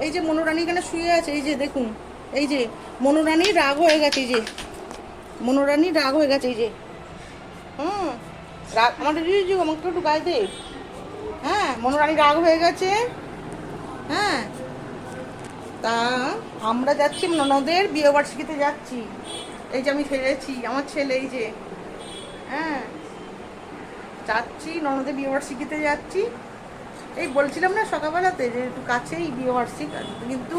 এই যে মনোরানী এখানে শুয়ে আছে, এই যে দেখুন, এই যে মনোরানী রাগ হয়ে গেছে, এই যে। মনোরানী রাগ হয়ে গেছে, এই যে। হুম, রাগ, আমাদের আমাকে একটু গায়ে দে। হ্যাঁ মনোরানী রাগ হয়ে গেছে। হ্যাঁ তা আমরা যাচ্ছি ননদের বিয়ে বার্ষিকীতে যাচ্ছি। এই যে আমি ফেলেছি, আমার ছেলে, এই যে। হ্যাঁ যাচ্ছি, ননদের বিয়ে বার্ষিকীতে যাচ্ছি। এই বলছিলাম না সকালবেলাতে যে একটু কাছেই বার্ষিক কিন্তু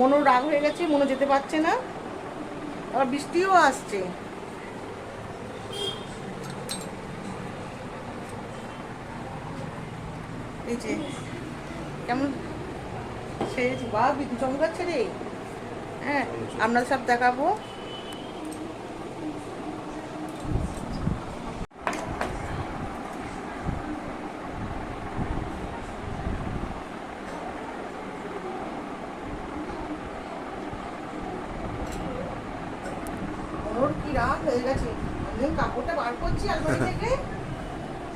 মনো রাগ হয়ে গেছে, মনো যেতে পারছে না। আবার বৃষ্টিও আসছে। এই যে, কেমন? সেরেছি বা চমকাচ্ছে রে। হ্যাঁ আমরা সব দেখাবো ওর কি রাগ হয়ে গেছে। আমি কাপড়টা বার করছি আলমারি থেকে।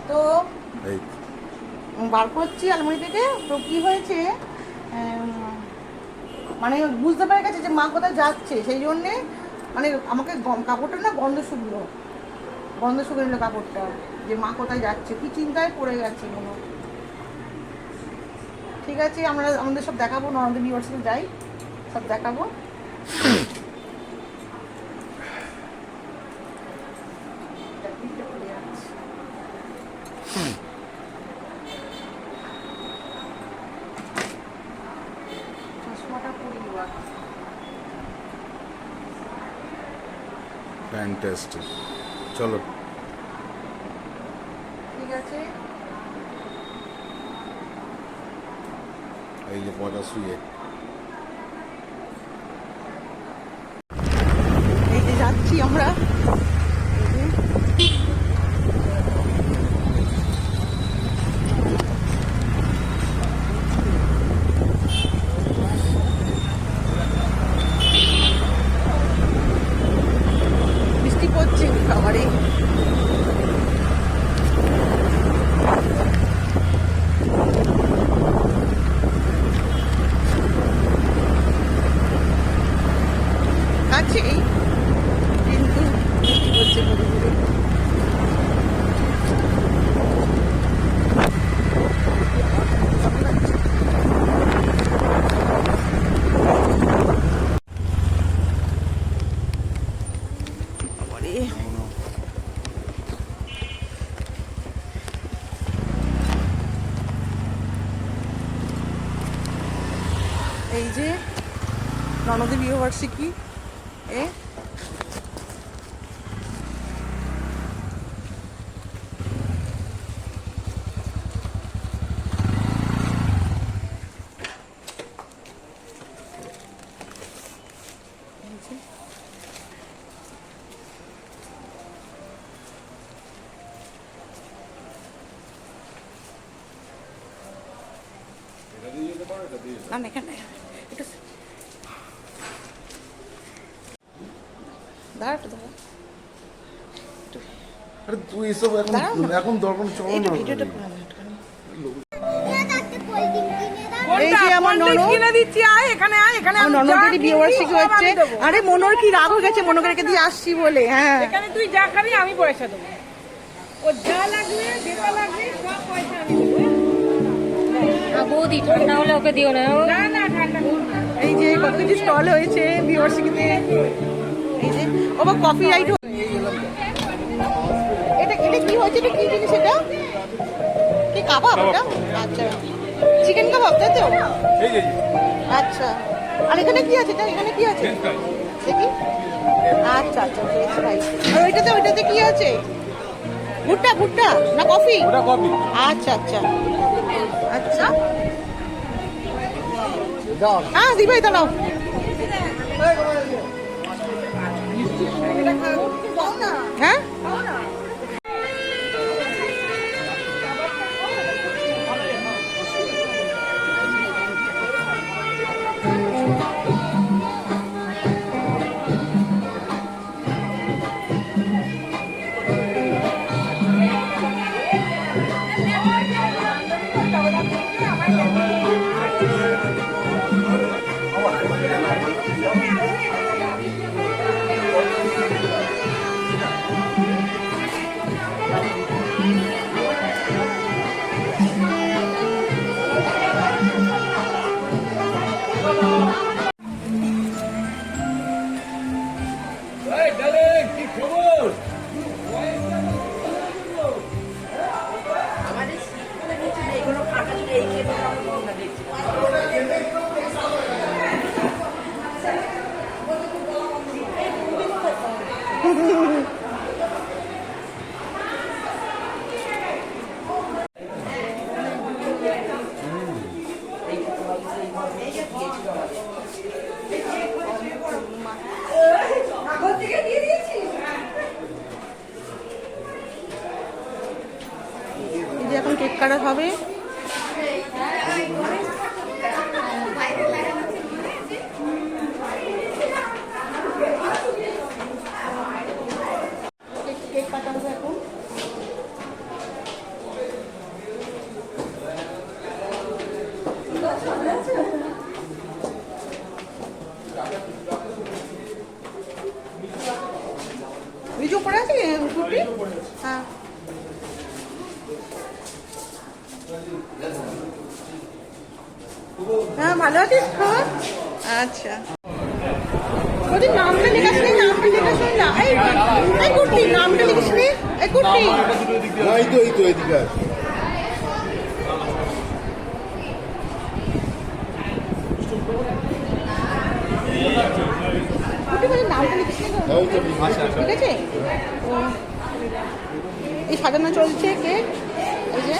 তো বার করছি আলমারি থেকে। তো কি হয়েছে মানে বুঝতে পেরে গেছে যে মা কোথায় যাচ্ছে। সেই জন্যে মানে আমাকে কাপড়টা না গন্ধ শুকলো। গন্ধ শুকে নিল কাপড়টা যে মা কোথায় যাচ্ছে। কি চিন্তায় পড়ে গেছে মনে ঠিক আছে আমরা আমাদের সব দেখাবো নরদের বিভার্সিটি যাই। সব দেখাবো। ফ্যান্টাস্টিক চলো। ঠিক আছে। এই যে পচা শুয়ে। এই যে যাচ্ছি আমরা। এই যে রণদেব ইউনিভার্সিটি এ এই যে। না না এখানে একটু দাঁড়া একটু দাঁড়া আরে তুই এসব এখন এখন দরকার চলো না। ভিডিওটা করে নাও একটুখানি। কোনটা? এই যে আমার ননদ। কিনে দিচ্ছি আয় এখানে আয় এখানে আমার ননদেরই বিয়ে বার্ষিকী হচ্ছে? আরে মনোর কি রাগ হয়ে গেছে? মনোকে রেখে দিয়ে আসছি বলে হ্যাঁ। এখানে তুই যা খাবি আমি পয়সা দেবো। ও যা লাগবে যেটা লাগবে সব পয়সা আমি দেবো। বৌদি ঠান্ডা হলে ওকে দিও না। না না ঠান্ডা না। এই যে কত কিছু স্টল হয়েছে বিয়ে বার্ষিকীতে এই যে ও বা কপি রাইট এটা এটা কি হয়েছে? এটা কি জিনিস এটা? কি কাবাব এটা? আচ্ছা। চিকেন কাবাব তাই তো? আচ্ছা। আর এখানে কি আছে? এটা এখানে কি আছে? দেখি। আচ্ছা আচ্ছা আর ওইটাতে ওইটাতে কি আছে? ভুট্টা ভুট্টা না কফি ওটা কপি আচ্ছা আচ্ছা। আচ্ছা। হ্যাঁ দি দাঁড়াও। হ্যাঁ এখন কেক কাটা হবে কেক- কেক কাটা হবে এখন নিচে উপরে আছে টুটি হ্যাঁ হ্যাঁ ভালো আছিস আচ্ছা। বলছি নামটা লিখাস নি নামটা লিখাস নি না। এই এই কুর্তি নামটা লিখিস নি এই কুর্তি। না, এই তো এই তো এদিকে লিখে। ঠিক আছে? এই সাজানো চলছে কেক এই যে?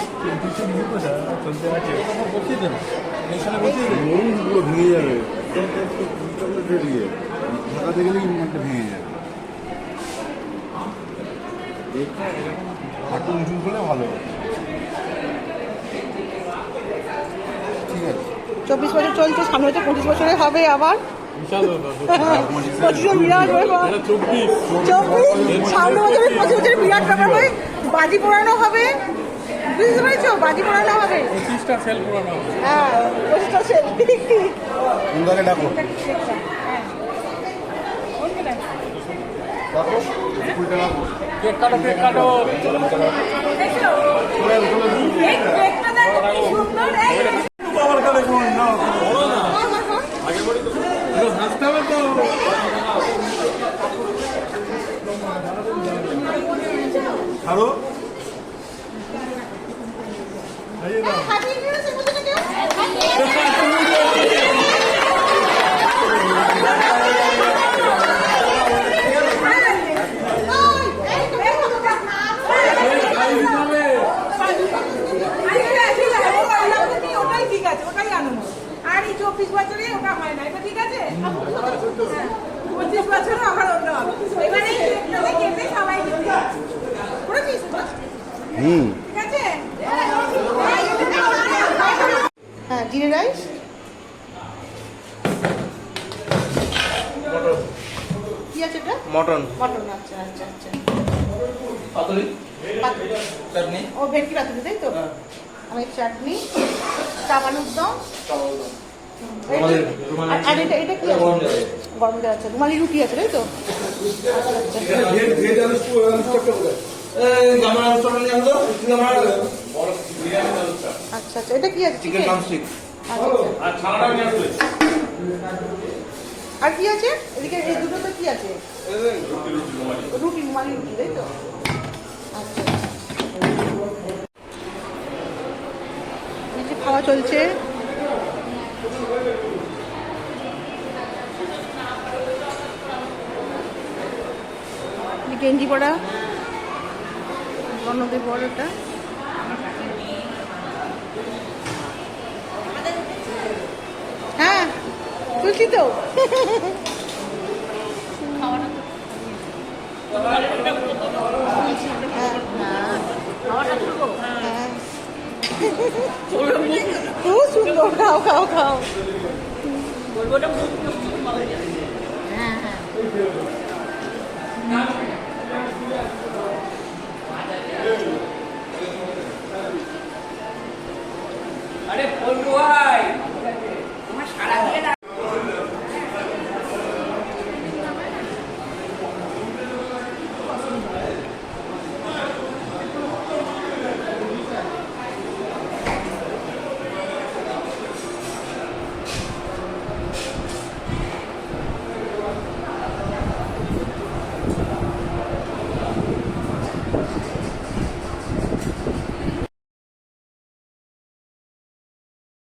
পুরো ভেঙে যাবে। ঢাকাতে গেলে ইমানটা ভেঙে যাবে। হাঁটু উঁচু করলে ভালো। ঠিক আছে। চব্বিশ বছর চলছে সামনে হচ্ছে পঁচিশ বছরে হবে আবার। পঁচিশ বিরাট ব্যাপার। চব্বিশ। সামনে বছরে পঁচিশ বছরে বিরাট ব্যাপার হবে বাজি পোড়ানো হবে। বুঝতে পেরেছ? বাজি পোড়ানো হবে। হ্যাঁ পঁচিশটা সেল ঠিক ঠিক ইন্দাকে ডাকো। ডাকো। ফুলটা ডাকো কেক কাটো কেক কাটো ঠিক আছে ওটাই আনন্দ আর এই চব্বিশ বছরে ওটা হয় না এটা ঠিক আছে পঁচিশ বছরে আবার অন্য হবে এবারে এই কেকটাতে কেটে সবাই দিতে করেছিস হুম। হ্যাঁ জিরে রাইস? কি আছে এটা মটন। মটন আচ্ছা আচ্ছা আচ্ছা। পাতুরি? পাতুরি। চাটনি? ও ভেটকি পাতুরি তাই তো? আমি চাটনি চাপ দম। আর- এটা এটা কি গরম দেওয়া আছে। গরম দেওয়া আছে। রুমালি রুটি আছে তাই তো? আচ্ছা আচ্ছা আচ্ছা আচ্ছা এটা কি আছে? চিকেন ড্রামস্টিক আচ্ছা আর কি আছে? এদিকে এই দুটো তো কি আছে? রুটি রুমালি। রুটি তাই তো? আচ্ছা খাওয়া চলছে। গেঞ্জি পড়া অন্যদের পড়াটা হ্যাঁ তুলছি তো। হ্যাঁ। খুব সুন্দর খাও খাও খাও। আরে ফোন